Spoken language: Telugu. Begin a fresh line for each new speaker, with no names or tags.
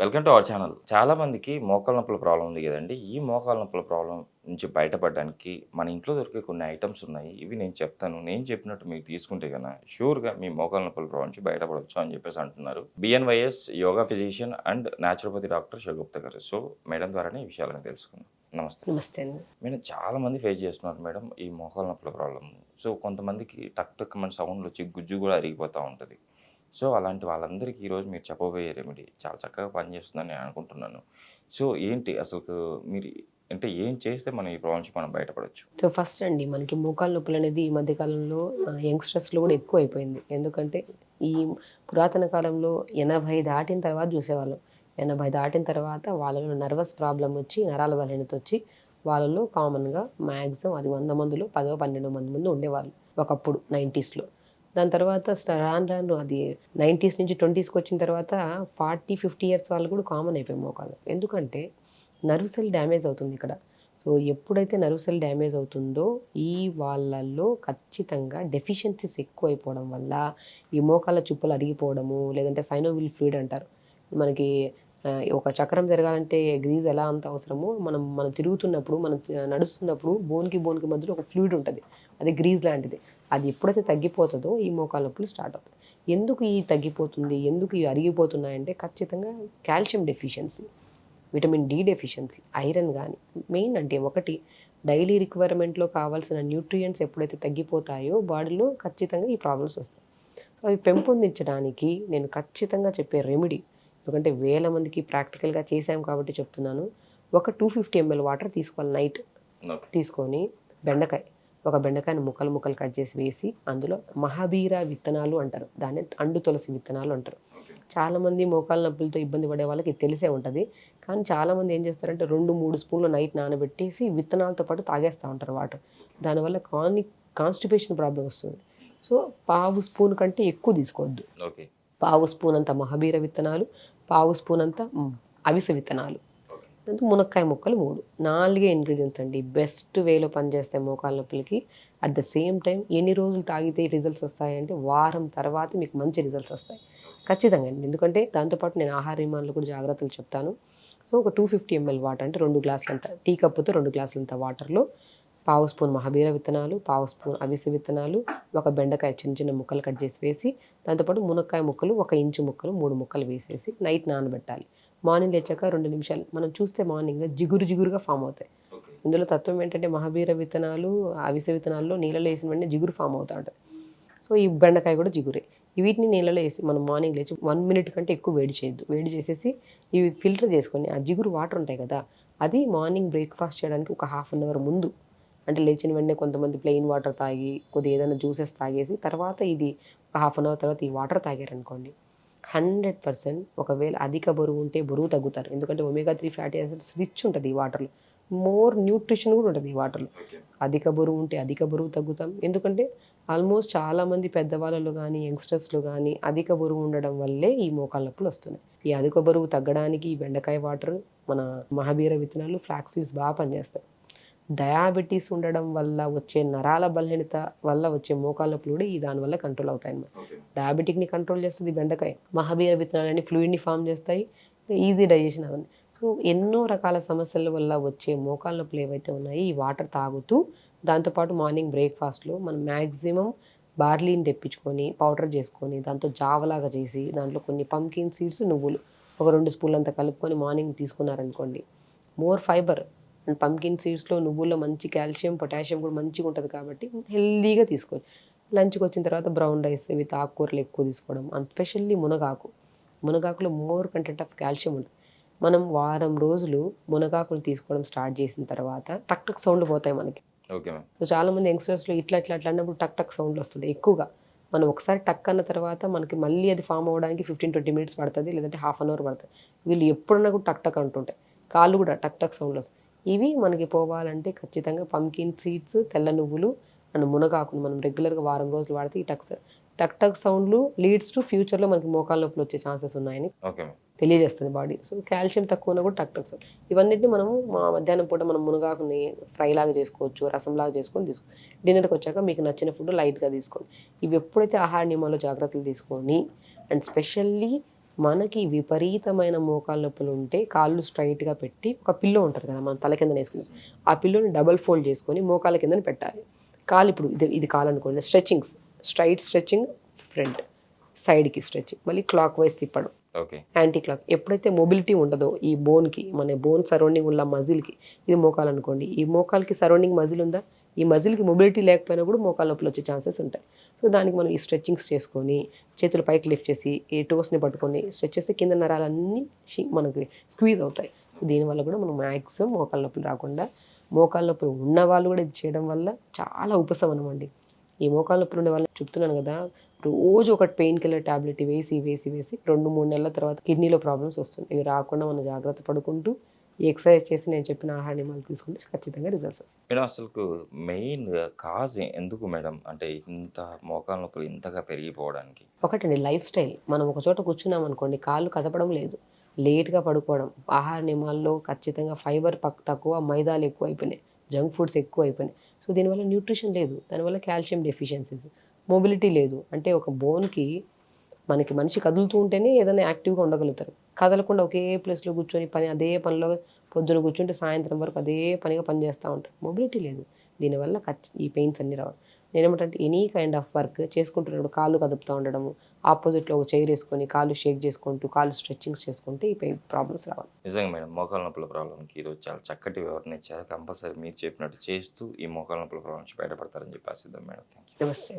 Welcome to our channel. చాలా మందికి మోకాల నొప్పుల ప్రాబ్లం ఉంది కదండి. ఈ మోకాల నొప్పుల ప్రాబ్లం నుంచి బయటపడడానికి మన ఇంట్లో దొరికే కొన్ని ఐటమ్స్ ఉన్నాయి. ఇవి నేను చెప్తాను. నేను చెప్పినట్టు మీకు తీసుకుంటే కన్నా షూర్గా మీ మోకాల నొప్పుల ప్రాబ్లం నుంచి బయటపడవచ్చు అని చెప్పేసి అంటున్నారు. BNYS yoga physician and naturopathy doctor Shivagupta garu. So madam ద్వారానే ఈ విషయాలను తెలుసుకుందాం. నమస్తే.
నమస్తే అండి.
మేడం చాలా మంది ఫేస్ చేస్తున్నారు మేడం ఈ మోకాల నొప్పుల ప్రాబ్లమ్ సో కొంతమందికి టక్ టక్ మన సౌండ్లు వచ్చి గుజ్జు కూడా అరిగిపోతూ ఉంటుంది. సో అలాంటి వాళ్ళందరికీ ఈరోజు మీరు చెప్పబోయే రెమెడీ చాలా చక్కగా పనిచేస్తుందని నేను అనుకుంటున్నాను. సో ఏంటి అసలు మీరు అంటే ఏం చేస్తే మనం ఈ ప్రాబ్లం నుంచి మనం బయటపడవచ్చు
సో ఫస్ట్ అండి మనకి మోకాలు నొప్పులు అనేది ఈ మధ్యకాలంలో యంగ్స్టర్స్లో కూడా ఎక్కువ అయిపోయింది ఎందుకంటే ఈ పురాతన కాలంలో ఎనభై దాటిన తర్వాత చూసేవాళ్ళం. ఎనభై దాటిన తర్వాత వాళ్ళలో నర్వస్ ప్రాబ్లం వచ్చి నరాల బలహీనత వచ్చి వాళ్ళలో కామన్గా మ్యాక్సిమం అది వంద మందిలో పదో పన్నెండు మంది మంది ఉండేవాళ్ళు. ఒకప్పుడు నైంటీస్లో. దాని తర్వాత రాను రాను అది నైంటీస్ నుంచి ట్వంటీస్కి వచ్చిన తర్వాత ఫార్టీ ఫిఫ్టీ ఇయర్స్ వాళ్ళు కూడా కామన్ అయిపోయి మోకాలు ఎందుకంటే నర్వ్ సెల్ డ్యామేజ్ అవుతుంది ఇక్కడ. సో ఎప్పుడైతే నర్వ్ సెల్ డ్యామేజ్ అవుతుందో ఈ వాళ్ళల్లో ఖచ్చితంగా డెఫిషియన్సీస్ ఎక్కువ అయిపోవడం వల్ల ఈ మోకాల చుప్పలు అరిగిపోవడము లేదంటే సైనోవిల్ ఫ్లూయిడ్ అంటారు. మనకి ఒక చక్రం జరగాలంటే గ్రీజ్ ఎలా అంత అవసరమో మనం మనం తిరుగుతున్నప్పుడు మనం నడుస్తున్నప్పుడు బోన్కి బోన్కి మధ్యలో ఒక ఫ్లూయిడ్ ఉంటుంది. అది గ్రీజ్ లాంటిది. అది ఎప్పుడైతే తగ్గిపోతుందో ఈ మోకాల నొప్పులు స్టార్ట్ అవుతాయి. ఎందుకు ఈ తగ్గిపోతుంది? ఎందుకు ఇవి అరిగిపోతున్నాయంటే ఖచ్చితంగా calcium deficiency vitamin D deficiency iron కానీ మెయిన్ అంటే ఒకటి డైలీ రిక్వైర్మెంట్లో కావాల్సిన న్యూట్రియంట్స్ ఎప్పుడైతే తగ్గిపోతాయో బాడీలో ఖచ్చితంగా ఈ ప్రాబ్లమ్స్ వస్తాయి. సో అవి పెంపొందించడానికి నేను ఖచ్చితంగా చెప్పే రెమెడీ ఎందుకంటే వేల మందికి ప్రాక్టికల్గా చేశాం కాబట్టి చెప్తున్నాను. ఒక టూ ఫిఫ్టీ ఎంఎల్ వాటర్ తీసుకోవాలి నైట్. తీసుకొని బెండకాయ. ఒక బెండకాయని ముక్కలు ముక్కలు కట్ చేసి వేసి అందులో మహాబీర విత్తనాలు అంటారు. దాన్ని అండు తులసి విత్తనాలు అంటారు. చాలా మంది మోకాల నొప్పులతో ఇబ్బంది పడే వాళ్ళకి తెలిసే ఉంటుంది. కానీ చాలా మంది ఏం చేస్తారంటే రెండు మూడు స్పూన్లు నైట్ నానబెట్టేసి విత్తనాలతో పాటు తాగేస్తూ ఉంటారు వాటర్. దానివల్ల కాని కాన్స్టిపేషన్ ప్రాబ్లం వస్తుంది. సో పావు స్పూన్ కంటే ఎక్కువ తీసుకోవద్దు.
ఓకే.
పావు స్పూన్ అంత మహాబీర విత్తనాలు పావు స్పూన్ అంత అవిసె విత్తనాలు. దాంతో మునక్కాయ ముక్కలు మూడు. నాలుగే ఇంగ్రీడియంట్స్ అండి. బెస్ట్ వేలో పనిచేస్తాయి మోకాల నొప్పులకి. అట్ ద సేమ్ టైం ఎన్ని రోజులు తాగితే రిజల్ట్స్ వస్తాయంటే వారం తర్వాత మీకు మంచి రిజల్ట్స్ వస్తాయి. ఖచ్చితంగా అండి. ఎందుకంటే దాంతోపాటు నేను ఆహార నియమాలు కూడా జాగ్రత్తలు చెప్తాను. సో ఒక టూ ఫిఫ్టీ ఎంఎల్ వాటర్ అంటే రెండు గ్లాసులంత టీ కప్పుతో రెండు గ్లాసులంత వాటర్లో పావు స్పూన్ మహాబీర విత్తనాలు పావు స్పూన్ అవిసె విత్తనాలు ఒక బెండకాయ చిన్న చిన్న ముక్కలు కట్ చేసి వేసి దాంతోపాటు మునక్కాయ ముక్కలు ఒక ఇంచు ముక్కలు మూడు ముక్కలు వేసేసి నైట్ నానబెట్టాలి. మార్నింగ్ లేచాక రెండు నిమిషాలు. మనం చూస్తే మార్నింగ్ జిగురు జిగురుగా ఫామ్ అవుతాయి. ఇందులో తత్వం ఏంటంటే మహాబీర విత్తనాలు అవిసె విత్తనాల్లో నీళ్ళలో వేసిన వెంటనే జిగురు ఫామ్ అవుతా ఉంటుంది. సో ఈ బెండకాయ కూడా జిగురే. వీటిని నీళ్ళలో వేసి మనం మార్నింగ్ లేచి వన్ మినిట్ కంటే ఎక్కువ వేడి చేయొద్దు. వేడి చేసేసి ఇవి ఫిల్టర్ చేసుకొని ఆ జిగురు వాటర్ ఉంటాయి కదా అది మార్నింగ్ బ్రేక్ఫాస్ట్ చేయడానికి ఒక హాఫ్ అన్ అవర్ ముందు అంటే లేచిన వెంటనే కొంతమంది ప్లెయిన్ వాటర్ తాగి కొద్దిగా ఏదైనా జ్యూసెస్ తాగేసి తర్వాత ఇది ఒక హాఫ్ అన్ అవర్ తర్వాత ఈ వాటర్ తాగారనుకోండి హండ్రెడ్ పర్సెంట్ ఒకవేళ అధిక బరువు ఉంటే బరువు తగ్గుతారు. ఎందుకంటే omega three fatty acids rich ఉంటుంది ఈ వాటర్లో మోర్ న్యూట్రిషన్ కూడా ఉంటుంది ఈ వాటర్లో అధిక బరువు ఉంటే అధిక బరువు తగ్గుతాం. ఎందుకంటే ఆల్మోస్ట్ చాలామంది పెద్దవాళ్ళలో కానీ యంగ్స్టర్స్లో కానీ అధిక బరువు ఉండడం వల్లే ఈ మోకాల నొప్పులు వస్తున్నాయి. ఈ అధిక బరువు తగ్గడానికి ఈ బెండకాయ వాటర్ మన మహాబీర విత్తనాలు ఫ్లాక్ సీడ్స్ బాగా పనిచేస్తాయి. డయాబెటీస్ ఉండడం వల్ల వచ్చే నరాల బలహీనత వల్ల వచ్చే మోకాల నొప్పులు కూడా ఈ దానివల్ల కంట్రోల్ అవుతాయి అన్నమాట. డయాబెటిక్ని కంట్రోల్ చేస్తుంది బెండకాయ. మహాబీర విత్తనాలని ఫ్లూయిడ్ని ఫామ్ చేస్తాయి. ఈజీ డైజెషన్ అవన్నీ. సో ఎన్నో రకాల సమస్యల వల్ల వచ్చే మోకాల నొప్పులు ఏవైతే ఉన్నాయో ఈ వాటర్ తాగుతూ దాంతోపాటు మార్నింగ్ బ్రేక్ఫాస్ట్లో మనం మ్యాక్సిమం బార్లీని తెప్పించుకొని పౌడర్ చేసుకొని దాంతో జావలాగా చేసి దాంట్లో కొన్ని పంకిన్ సీడ్స్ నువ్వులు ఒక రెండు స్పూన్లు అంతా కలుపుకొని మార్నింగ్ తీసుకున్నారనుకోండి మోర్ ఫైబర్ అండ్ పంకిన్ సీడ్స్లో నువ్వుల్లో మంచి కాల్షియం పొటాషియం కూడా మంచిగా ఉంటుంది కాబట్టి హెల్దీగా తీసుకోవాలి. లంచ్కి వచ్చిన తర్వాత బ్రౌన్ రైస్ విత్ ఆకుకూరలు ఎక్కువ తీసుకోవడం అండ్ స్పెషల్లీ మునగాకు. మునగాకులో మోర్ కంటెంట్ ఆఫ్ కాల్షియం ఉంటుంది. మనం వారం రోజులు మునగాకులు తీసుకోవడం స్టార్ట్ చేసిన తర్వాత టక్ టక్ సౌండ్ పోతాయి మనకి. సో చాలా మంది యంగ్స్టర్స్లో ఇట్లా ఇట్లా అట్లా అన్నప్పుడు టక్ టక్ సౌండ్లు వస్తుంది ఎక్కువగా. మనం ఒకసారి టక్ అన్న తర్వాత మనకి మళ్ళీ అది ఫామ్ అవ్వడానికి ఫిఫ్టీన్ ట్వంటీ మినిట్స్ పడుతుంది లేదంటే హాఫ్ అన్ అవర్ పడుతుంది. వీళ్ళు ఎప్పుడన్నా కూడా టక్ టక్ అంటుంటాయి. కాళ్ళు కూడా టక్ టక్ సౌండ్లు వస్తాయి. ఇవి మనకి పోవాలంటే ఖచ్చితంగా పంకిన్ సీడ్స్ తెల్ల నువ్వులు అండ్ మునగాకులు మనం రెగ్యులర్గా వారం రోజులు వాడితే ఈ టక్ టక్ టక్ సౌండ్లు లీడ్స్ టు ఫ్యూచర్లో మనకి మోకాల నొప్పులు వచ్చే ఛాన్సెస్ ఉన్నాయని తెలియజేస్తుంది బాడీ. సో కాల్షియం తక్కువ ఉన్నా కూడా టక్ టక్ సౌండ్. ఇవన్నిటిని మనము మా మధ్యాహ్నం పూట మనం మునగాకుని ఫ్రై లాగా చేసుకోవచ్చు రసంలాగా చేసుకొని తీసుకో డిన్నర్కి వచ్చాక మీకు నచ్చిన ఫుడ్ లైట్గా తీసుకోండి. ఇవి ఎప్పుడైతే ఆహార నియమాల్లో జాగ్రత్తలు తీసుకొని అండ్ స్పెషల్లీ మనకి విపరీతమైన మోకాళ్ళ నొప్పులు ఉంటే కాళ్ళు స్ట్రైట్గా పెట్టి ఒక పిల్లో ఉంటుంది కదా మనం తల కింద వేసుకుని ఆ పిల్లోని డబల్ ఫోల్డ్ చేసుకొని మోకాళ్ళ కింద పెట్టాలి. కాలు ఇప్పుడు ఇది ఇది కాలు అనుకోండి స్ట్రెచ్చింగ్స్ స్ట్రైట్ స్ట్రెచ్చింగ్ ఫ్రంట్ సైడ్కి స్ట్రెచ్చింగ్ మళ్ళీ క్లాక్ వైజ్ తిప్పడం.
ఓకే.
యాంటీ క్లాక్ ఎప్పుడైతే మొబిలిటీ ఉండదో ఈ బోన్కి మన బోన్ సరౌండింగ్ ఉన్న మజిల్కి ఇది మోకాలు అనుకోండి ఈ మోకాలకి సరౌండింగ్ మజిల్ ఉందా? ఈ మజిల్కి మొబిలిటీ లేకపోయినా కూడా మోకాలు లోపల వచ్చే ఛాన్సెస్ ఉంటాయి. సో దానికి మనం ఈ స్ట్రెచ్చింగ్స్ చేసుకొని చేతులు పైకి లిఫ్ట్ చేసి ఈ టోస్ని పట్టుకొని స్ట్రెచ్ చేస్తే కింద నరాలన్నీ మనకి స్క్వీజ్ అవుతాయి. దీనివల్ల కూడా మనం మ్యాక్సిమం మోకాలు నొప్పులు రాకుండా మోకాలు నొప్పులు ఉన్న వాళ్ళు కూడా ఇది చేయడం వల్ల చాలా ఉపశమనం అండి. ఈ మోకాలు నొప్పులు ఉండే వాళ్ళని చెప్తున్నాను కదా రోజు ఒక పెయిన్ కిల్లర్ టాబ్లెట్ వేసి వేసి వేసి రెండు మూడు నెలల తర్వాత కిడ్నీలో ప్రాబ్లమ్స్ వస్తుంది ఇవి రాకుండా మనం జాగ్రత్త పడుకుంటూ ఈ ఎక్సర్సైజ్ చేసి నేను చెప్పిన ఆహార నియమాలు తీసుకుంటే ఖచ్చితంగా రిజల్ట్స్ వస్తాయి.
మేడం అసలు మెయిన్ కాజ్ ఎందుకు మేడం? అంటే ఇంత మోకాల నొప్పులు ఇంతగా పెరిగిపోవడానికి.
ఒకటండి లైఫ్ స్టైల్ మనం ఒక చోట కూర్చున్నాం అనుకోండి కాళ్ళు కదపడం లేదు. లేట్గా పడుకోవడం. ఆహార నియమాల్లో ఖచ్చితంగా ఫైబర్ పక్ తక్కువ మైదాలు ఎక్కువ అయిపోయినాయి. జంక్ ఫుడ్స్ ఎక్కువ అయిపోయినాయి. సో దీనివల్ల న్యూట్రిషన్ లేదు. దానివల్ల కాల్షియం డెఫిషియన్సీస్ మొబిలిటీ లేదు. అంటే ఒక బోన్కి మనకి మనిషి కదులుతూ ఉంటేనే ఏదైనా యాక్టివ్గా ఉండగలుగుతారు. కదలకుండా ఒకే ప్లేస్లో కూర్చొని పని అదే పనిలో పొద్దున కూర్చుంటే సాయంత్రం వరకు అదే పనిగా పని చేస్తూ ఉంటారు. మొబిలిటీ లేదు. దీనివల్ల ఈ పెయిన్స్ అన్ని రావడం నేను ఏమంటే ఎనీ కైండ్ ఆఫ్ వర్క్ చేసుకుంటున్నప్పుడు కాళ్ళు కదుపుతూ ఉండడము ఆపోజిట్లో ఒక చైర్ వేసుకొని కాళ్ళు షేక్ చేసుకుంటూ కాళ్ళు స్ట్రెచ్చింగ్స్ చేసుకుంటే ఈ పెయిన్ ప్రాబ్లమ్స్ రావాలి
నిజంగా మేడం మోకాల నొప్పుల ప్రాబ్లంకి ఈరోజు చాలా చక్కటి వివరణ ఇచ్చారు. కంపల్సరీ మీరు చెప్పినట్టు చేస్తూ ఈ మోకాల నొప్పుల ప్రాబ్లం నుంచి బయటపడతారని చెప్పి ఆశిద్దాం మేడం.
నమస్తే